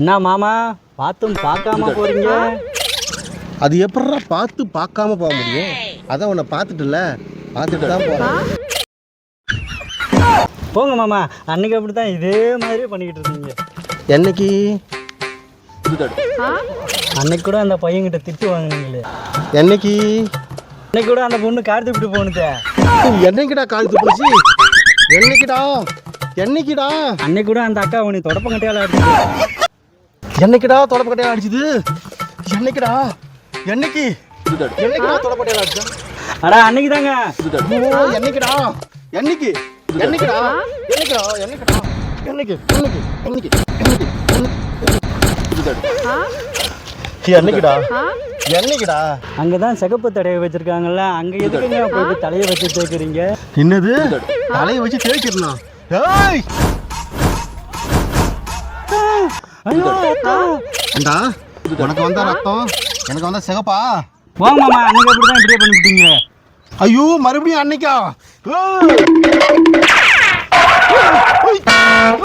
என்ன மாமா? பார்த்தும் பார்க்காம போறீங்க? அது எப்படிடா பார்த்து பார்க்காம போக முடியும்? அதான் உன்னை பார்த்துட்டுல பார்த்துட்டு தான் போகிறேன் போங்க மாமா. அன்னைக்கு அப்படி தான் இதே மாதிரி பண்ணிக்கிட்டு இருந்தீங்க. என்னைக்கு? அன்னைக்கு கூட அந்த பையன்கிட்ட திட்டு வாங்குனீங்களே. என்னைக்கு? அன்னைக்கு கூட அந்த பொண்ணு கார் தூக்கிட்டு போனுச்சே என்னைக்குடா காலத்து போச்சு? என்னைக்குடா? என்னைக்குடா? அன்னைக்கு கூட அந்த அக்கா உனி தொடப்பங்கட்டையால அடிச்சு என்னைக்குடா தொடப்பக்கட்டையா அடிச்சுது? என்னைக்குடா? என்னைக்கு? என்னைக்குடா தொடப்பக்கட்டையா அடிச்சா அடா அன்னைக்கு தாங்க என்னைக்குடா? என்னைக்கு? என்னைக்குடா? என்னைக்குடா? என்னைக்குடா? என்னைக்கு? என்னைக்கு? என்னைக்கு? என்னைக்கு? என்னைக்குடா? என்னைக்குடா? அங்கே தான் சிகப்பு தடையை வச்சிருக்காங்கல்ல அங்கே எதுக்குங்க போயிட்டு தலையை வச்சு தேய்க்கிறீங்க? என்னது? தலையை வச்சு தேய்க்கிறனா? ஏய். ஏண்டா உனக்கு வந்தா ரத்தம். எனக்கு வந்தா சிகப்பா. போங்க மாமா அன்னைக்கு அப்படி தான் இப்படியே பண்ணிவிட்டீங்க ஐயோ மறுபடியும் அன்னைக்கா!